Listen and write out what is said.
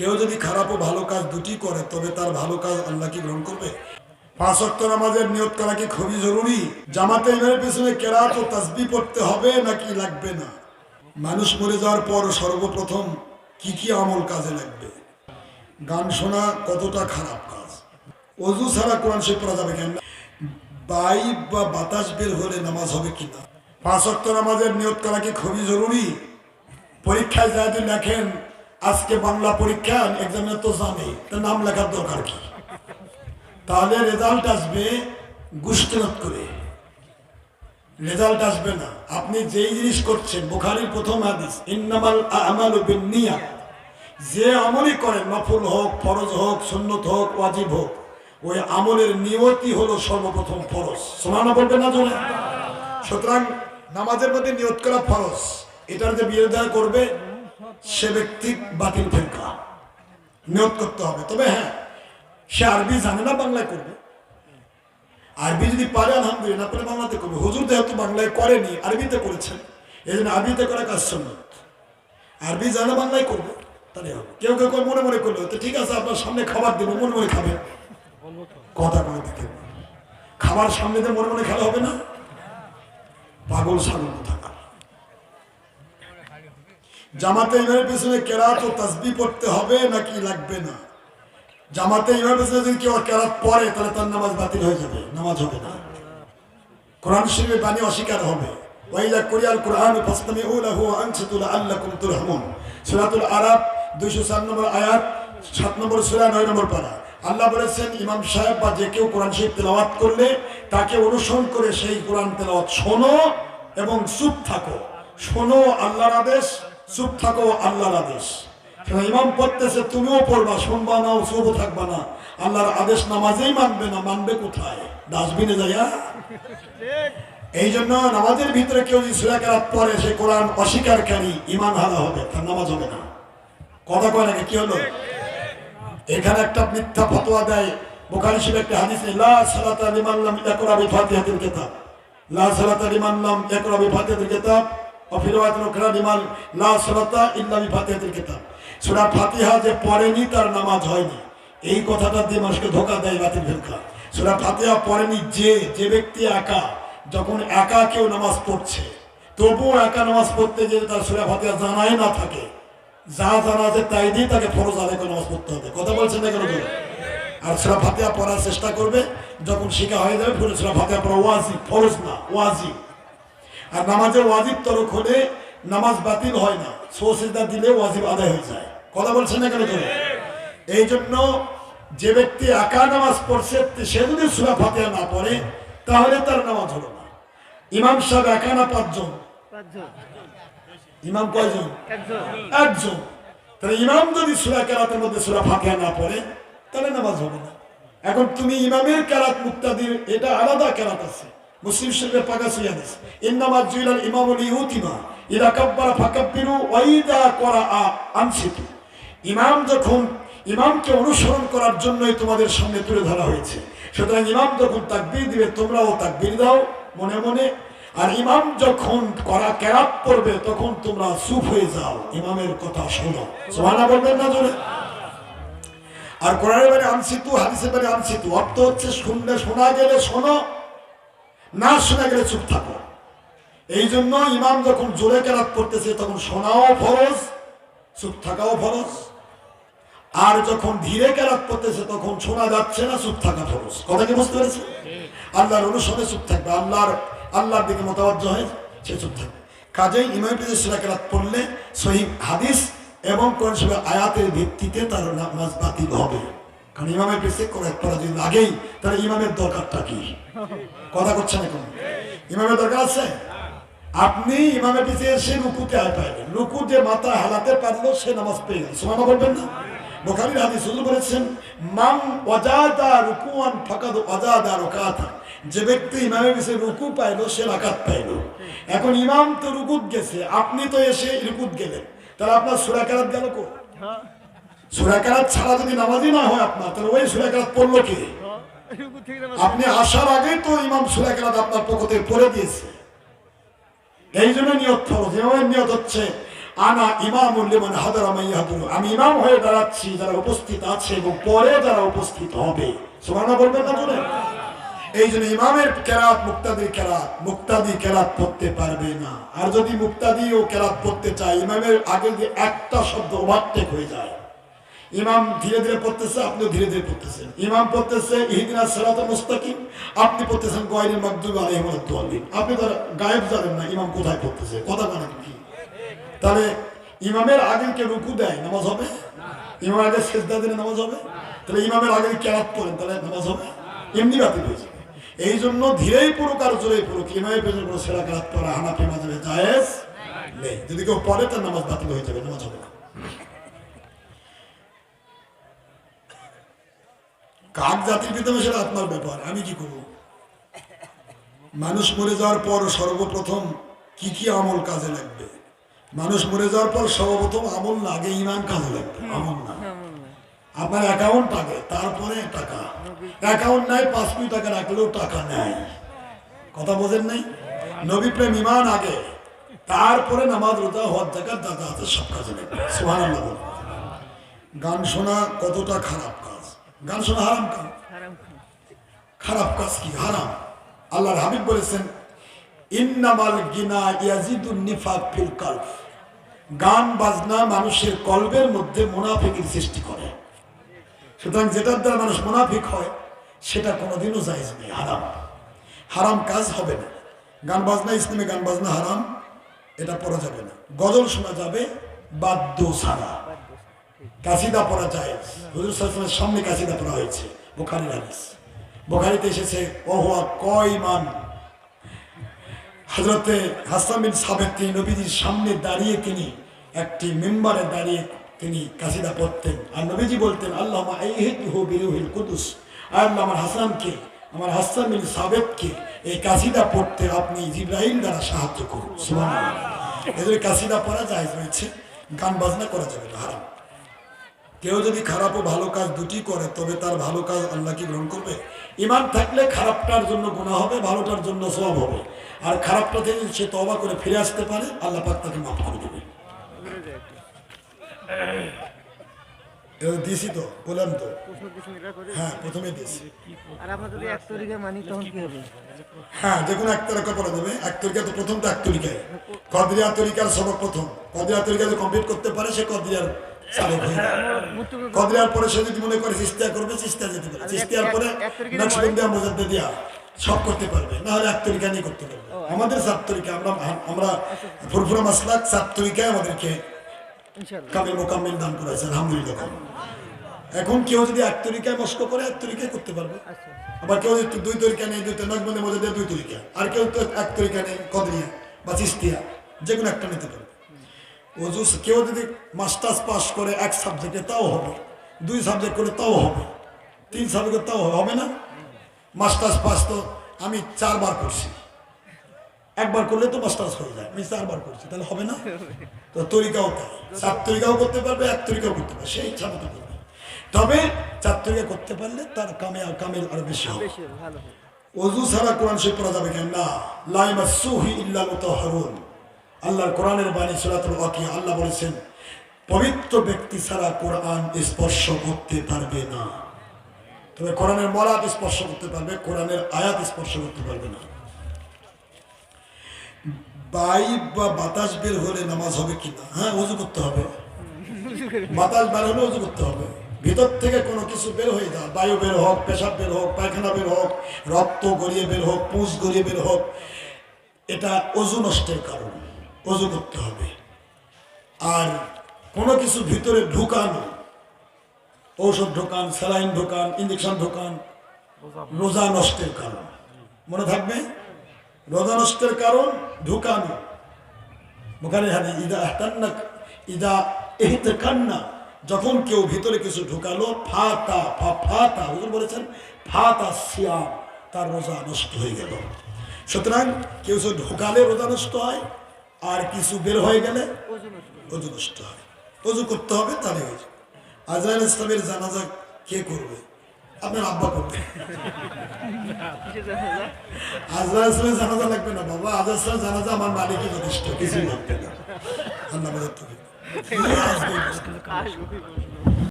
কেউ যদি খারাপ ও ভালো কাজ দুটি করে, তবে তার ভালো কাজ আল্লাহ কি গ্রহণ করবে? পাঁচ অক্ট নামাজের নিয়ত করা কি খুবই জরুরি? জামাতে ইমামের পেছনে কেরাত ও তাসবি পড়তে হবে নাকি লাগবে না? মানুষ মরে যাওয়ার পর সর্বপ্রথম কি কি আমল কাজে লাগবে? গান শোনা কতটা খারাপ কাজ? অজু ছাড়া কোরআন শরীফ পড়া যাবে কেন? বাইব বা বাতাস বের হলে নামাজ হবে কিনা? পাঁচ অক্ট নামাজের নিয়ত করা কি খুবই জরুরি? পরীক্ষায় যা যদি লেখেন আজকে বাংলা পরীক্ষা এক্সামে তো জানে নাম লেখার দরকার কি? তাহলে রেজাল্ট আসবে গুষ্টিনত করে। রেজাল্ট আসবে না। আপনি যেই জিনিস করছেন, বুখারির প্রথম হাদিস, ইন্নামাল আমাল বিন্নিয়া যে আমলই করেন নফল হোক, ফরজ হোক, সুন্নত হোক, ওয়াজিব হোক, ওই আমলের নিয়তি হলো সর্বপ্রথম ফরজ। সমানা বলবে না জোরে? সুতরাং নামাজের মধ্যে নিয়ত করা ফরজ। এটার যে বিরোধিতা করবে সে ব্যক্তি বাতিল ফেরকা নিয়ত করতে হবে। তবে হ্যাঁ সে আরবি জানে না, বাংলায় করবে। আরবি যদি পারে, আলহামদুলিল্লাহ না পারে বাংলাতে করবে। হুজুর যেহেতু বাংলায় করেনি, আরবিতে করেছেন, এই জন্য আরবিতে করা কাজ সম্মত আরবি জানে, বাংলায় করবে তাহলে হবে। কেউ কেউ মনে মনে করল, তো ঠিক আছে, আপনার সামনে খাবার দেবো, মনে মনে খাবে। কথা করে দেখে খাবার সামনে দিয়ে মনে মনে খেলা হবে না? পাগল ছাগল থাকা জামাতে ইমামের পেছনে কেরাত ও তাসবি পড়তে হবে নাকি লাগবে না? জামাতে ইমামের পেছনে যদি কেউ কেরাত পড়ে, তাহলে তার নামাজ বাতিল হয়ে যাবে, নামাজ হবে না। কোরআন শরীফের বাণী অস্বীকার হবে। ওয়াইলা কুরিয়াল কোরআন ফাসতামিউ লাহু ওয়া আনসিতু লাআল্লাকুম তুরহামুন। সূরাতুল আরাব 204 নম্বর আয়াত 7 নম্বর সূরা 9 নম্বর পারা। আল্লাহ বলেছেন, ইমাম সাহেব বা যে কেউ কোরআন শরীফ তেলাওয়াত করলে তাকে অনুসরণ করে সেই কোরআন তেলাওয়াত শোনো এবং চুপ থাকো। শোনো আল্লাহর আদেশ চুপ থাকো, আল্লাহর আদেশ। ইমাম পড়তেছে, তুমিও পড়বা, শুনবা না ও চুপও থাকবা না। আল্লাহর আদেশ নামাজেই মানবে না, মানবে কোথায়? ডাস্টবিনে যাইয়া। এই জন্য নামাজের ভিতরে কেউ যদি সুরা কেরাত পড়ে, সে কোরআন অস্বীকারী ইমান হারা হবে, তার নামাজ হবে না। কথা কয় নাকি কি হলো? এখানে একটা মিথ্যা ফতোয়া দেয়। বোখারি শিব একটা হাদিস লা সালাতা লিমান লাম ইয়াকরা বিফাতিহাতিল কিতাব। লা সালাতা লিমান লাম ইয়াকরা বিফাতিহাতিল কিতাব। উখরা লিমান লা সালাতা ইল্লা বিফাতিহাতিল কিতাব। সূরা ফাতিহা যে পড়েনি, তার নামাজ হয়নি। এই কথাটা দিয়ে মানুষকে ধোকা দেয় বাতিল ফিরকা সূরা ফাতিহা পড়েনি যে যে ব্যক্তি একা, যখন একা কেউ নামাজ পড়ছে, তবুও একা নামাজ পড়তে গিয়ে তার সূরা ফাতিহা জানাই না থাকে। যা জানা আছে তাই দিয়ে তাকে ফরজ আদায় করে নামাজ পড়তে হবে। কথা বলছেন না কেন? আর সুরা ফাতিহা পড়ার চেষ্টা করবে, যখন শিখা হয়ে যাবে, পুরো সুরা ফাতিহা পড়া ওয়াজিব, ফরজ না, ওয়াজিব। আর নামাজের ওয়াজিব তরক হলে নামাজ বাতিল হয় না। সোসিদা দিলে ওয়াজিব আদায় হয়ে যায়। কথা বলছেন না কেন? করে? এই জন্য যে ব্যক্তি একা নামাজ পড়ছে, সে যদি সুরা ফাতিহা না পড়ে, তাহলে তার নামাজ হলো না। ইমাম সাহেব একা না পাঁচজন? ইমাম কয়জন? একজন। তাহলে ইমাম যদি সুরা কেরাতের মধ্যে সুরা ফাতিহা না পড়ে, তাহলে নামাজ হবে না। এখন তুমি ইমামের কেরাত মুক্তাদির, এটা আলাদা কেরাত আছে। মুসলিম শরীফের পাকাসি হাদিস ইন্নামা জুইলাল ইমামুল ইউতিমা, ইদা কাব্বারা ফাকাব্বিরু ওয়া ইদা করাআ আনসিতু ইমাম যখন ইমামকে অনুসরণ করার জন্যই তোমাদের সামনে তুলে ধরা হয়েছে, সুতরাং ইমাম যখন তাকবীর দিবে, তোমরাও তাকবীর দাও মনে মনে। আর ইমাম যখন করা কেরাত করবে তখন তোমরা চুপ হয়ে যাও। ইমামের কথা শোনো। সোহানা বলবেন না জোরে? আর কোরআনের বারে আনসিতু হাদিসের বারে আনসিতু অর্থ হচ্ছে শুনলে শোনা গেলে শোনো না শোনা গেলে চুপ থাকো। এই জন্য ইমাম যখন জোরে কেরাত পড়তেছে, তখন শোনাও ফরজ, চুপ থাকাও ফরজ। আর যখন ধীরে কেরাত পড়তেছে, তখন শোনা যাচ্ছে না চুপ থাকা ফরজ। কথা কি বুঝতে পেরেছে আল্লাহর অনুসরণে চুপ থাকবে। আল্লাহর আল্লাহর দিকে মতাবজ্জ হয়ে সে চুপ থাকবে। কাজেই ইমাম সুরা কেরাত পড়লে সহি হাদিস এবং কোন সময় আয়াতের ভিত্তিতে তার নামাজ বাতিল হবে। কারণ ইমামের পিছিয়ে কোরআন পড়া যদি লাগেই, তাহলে ইমামের দরকারটা কি? কথা করছে না কোন ইমামের দরকার আছে? আপনি ইমামের পিছিয়ে এসে রুকুতে আয় পাইলেন রুকু যে মাথা হালাতে পারল, সে নামাজ পেয়ে গেল। সোমানা বলবেন না? বোখারির হাদিস হুজুর বলেছেন মাম ওয়াজাদা রুকুয়ান ফাকাদ ওয়াজাদা রকাতা। যে ব্যক্তি ইমামের পিছিয়ে রুকু পাইলো, সে রাকাত পাইলো। এখন ইমাম তো রুকুত গেছে, আপনি তো এসে রুকুত গেলেন। তাহলে আপনার সুরা কেরাত গেল কো সুরা কেরাত ছাড়া যদি না হয় আপনার, তাহলে ওই সুরা কেরাত পড়ল কে? আপনি আসার আগেই তো ইমাম সুরা কেরাত আপনার পড়ে দিয়েছে। এই জন্য নিয়ত নিয়ত হচ্ছে, আনা ইমাম উল্লেমান আমাইয়াদুল আমি ইমাম হয়ে দাঁড়াচ্ছি, যারা উপস্থিত আছে এবং পরে যারা উপস্থিত হবে। সুবহানাল্লাহ বলবেন না জোরে? এই জন্য ইমামের কেরাত মুক্তাদি কেরাত মুক্তাদি কেরাত পড়তে পারবে না। আর যদি মুক্তাদি ও কেরাত পড়তে চায়, ইমামের আগে যে একটা শব্দ ওভারটেক হয়ে যায়। ইমাম ধীরে ধীরে পড়তেছে, আপনিও ধীরে ধীরে পড়তেছেন। ইমাম পড়তেছে, ইহদিনা মুস্তাকিম, আপনি পড়তেছেন গয়রিল মাগদুব আলাইহিম ওয়ালাদ-দাল্লিন আপনি তো গায়েব জানেন না ইমাম কোথায় পড়তেছে, কথা মানে কি তাহলে ইমামের আগে কে রুকু দেয়, নামাজ হবে? ইমামের আগে সেজদা দিলে নামাজ হবে? তাহলে ইমামের আগে কেরাত পড়েন, তাহলে নামাজ হবে? এমনি বাতিল হয়ে যাবে। এই জন্য ধীরেই পড়ুক আর জোরেই পড়ুক, ইমামের পেছনে কোনো সেরা কেরাত পড়া হানাফি মাঝে জায়েজ নেই। যদি কেউ পড়ে, তার নামাজ বাতিল হয়ে যাবে, নামাজ হবে না। কাক জাতির পিতা সেটা আপনার ব্যাপার আমি কি করব? মানুষ মরে যাওয়ার পর সর্বপ্রথম কি কি আমল কাজে লাগবে? মানুষ মরে যাওয়ার পর সর্বপ্রথম আমল না আগে ইমান কাজে লাগবে আমল না। আপনার অ্যাকাউন্ট আগে তারপরে টাকা। অ্যাকাউন্ট নাই পাঁচ কোটি টাকা রাখলেও টাকা নেয় কথা বোঝেন নাই? নবী প্রেম ইমান আগে। তারপরে নামাজ রোজা হওয়ার জায়গা দাদা আছে সব কাজে লাগবে। সুহান গান শোনা কতটা খারাপ কাজ? গান শোনা হারাম কাজ খারাপ কাজ কি? হারাম। আল্লাহর হাবিব বলেছেন ইন্নামাল গিনা ইয়াজিদুন নিফাক ফিল কলব। গান বাজনা মানুষের কলবের মধ্যে মুনাফিকের সৃষ্টি করে। সুতরাং যেটার দ্বারা মানুষ মুনাফিক হয় সেটা কোনোদিনও জায়েজ নেই হারাম। হারাম কাজ হবে না। গান বাজনা ইসলামে গান বাজনা হারাম এটা পড়া যাবে না। গজল শোনা যাবে বাদ্য ছাড়া। কাসিদা পড়া যায়। হুজুর সাল্লামের সামনে কাসিদা পড়া হয়েছে। বোখারির হাদিস। বোখারিতে এসেছে, ওহুয়া কয়মান? হজরতে হাসান বিন সাবেক তিনি নবীজির সামনে দাঁড়িয়ে তিনি একটি মেম্বারে দাঁড়িয়ে তিনি কাসিদা পড়তেন। আর নবীজি বলতেন আল্লাহ বিরুহিল কুদুস। আর আমার হাসানকে আমার হাসান বিন সাবেককে এই কাসিদা পড়তে আপনি জিব্রাহিম দ্বারা সাহায্য করুন। এদের কাসিদা পড়া যায় রয়েছে, গান বাজনা করা যাবে হারাম। কেউ যদি খারাপ ও ভালো কাজ দুটি করে তবে তার ভালো কাজ আল্লাহ কি গ্রহণ করবে? ইমান থাকলে খারাপটার জন্য গুণা হবে ভালোটার জন্য সব হবে। আর খারাপটা থেকে সে তবা করে ফিরে আসতে পারে আল্লাহ পাক তাকে মাফ করে দেবে। এবার তো বললাম তো। হ্যাঁ প্রথমে হ্যাঁ যে কোনো এক তরিকা পড়া যাবে। এক তরিকা তো প্রথম তো এক তরিকায়। কদরিয়া তরিকার সবক প্রথম। কদরিয়া তরিকা যদি কমপ্লিট করতে পারে সে কদরিয়ার চালক যাবে মৃত্যু কদরিয়ার পরে সে যদি মনে করে চিস্তিয়া করবে চিস্তিয়া যেতে পারে। চিস্তিয়ার পরে এক তরিকা দিয়া সব করতে পারবে। না হলে এক তরিকা নিয়ে করতে পারবে। আমাদের সাত তরিকা আমরা আমরা ফুরফুরা মাসলাক সাত তরিকায় আমাদেরকে ইনশাল্লাহ কামিল দান করেছে আলহামদুলিল্লাহ। এখন কেউ যদি এক তরিকায় মস্ক করে এক তরিকায় করতে পারবে। আচ্ছা। আবার কেউ যদি দুই তরিকা নেই দুই নকবন্দের মধ্যে দিয়ে দুই তরিকা আর কেউ তো এক তরিকা নেই কদরিয়া বা চিস্তিয়া যে কোনো একটা নিতে পারবে। ওজু কেউ যদি মাস্টার্স পাস করে এক সাবজেক্টে তাও হবে। দুই সাবজেক্ট করে তাও হবে। তিন সাবজেক্টে তাও হবে না। মাস্টার্স পাস তো আমি চারবার করছি। একবার করলে তো মাস্টার্স হয়ে যায়। আমি চারবার করছি তাহলে হবে না? তো তরিকাও তাই। চার তরিকাও করতে পারবে এক তরিকাও করতে পারবে। সেই ইচ্ছা মতো করবে। তবে চার তরিকা করতে পারলে তার কামে কামের আরও বেশি হবে। বেশি হবে। অজু ছাড়া কোরআন শরীফ পড়া যাবে কেন? না। লাইমা সুহি ইল্লা মুতাহহারুন আল্লাহর কোরআনের বাণী সূরাতুল ওয়াকি আল্লাহ বলেছেন, পবিত্র ব্যক্তি ছাড়া কোরআন স্পর্শ করতে পারবে না। তবে কোরআনের মলাদ স্পর্শ করতে পারবে, কোরআনের আয়াত স্পর্শ করতে পারবে না। বাইব বা বাতাস বের হলে নামাজ হবে কিনা হ্যাঁ অজু করতে হবে। বাতাস বের হলে অজু করতে হবে। ভিতর থেকে কোনো কিছু বের হয়ে যায় বায়ু বের হোক, পেশাব বের হোক, পায়খানা বের হোক, রক্ত গড়িয়ে বের হোক পুষ গড়িয়ে বের হোক, এটা অজু নষ্টের কারণ। অজু করতে হবে। আর কোনো কিছু ভিতরে ঢুকানো, ঔষধ ঢোকান, স্যালাইন ঢোকান, ইঞ্জেকশন ঢোকান, রোজা নষ্টের কারণ। মনে থাকবে? রোজা নষ্টের কারণ ঢুকানো। কান্না যখন কেউ ভিতরে কিছু ঢুকালো, ফাতা, ফা, ফাতা, হুজুর বলেছেন, ফাতা সিয়াম, তার রোজা নষ্ট হয়ে গেল। সুতরাং কেউ ঢুকালে রোজা নষ্ট হয় আর কিছু বের হয়ে গেলে অজু নষ্ট হয়। অজু করতে হবে তাহলে হয়ে যাবে। ইসলামের জানাজা কে করবে? আপনার আব্বা করবে। জানাজা? ইসলামের জানাজা লাগবে না বাবা। আজরা ইসলামের জানাজা আমার মালিকই যথেষ্ট কিছু লাগবে না। আল্লাহ।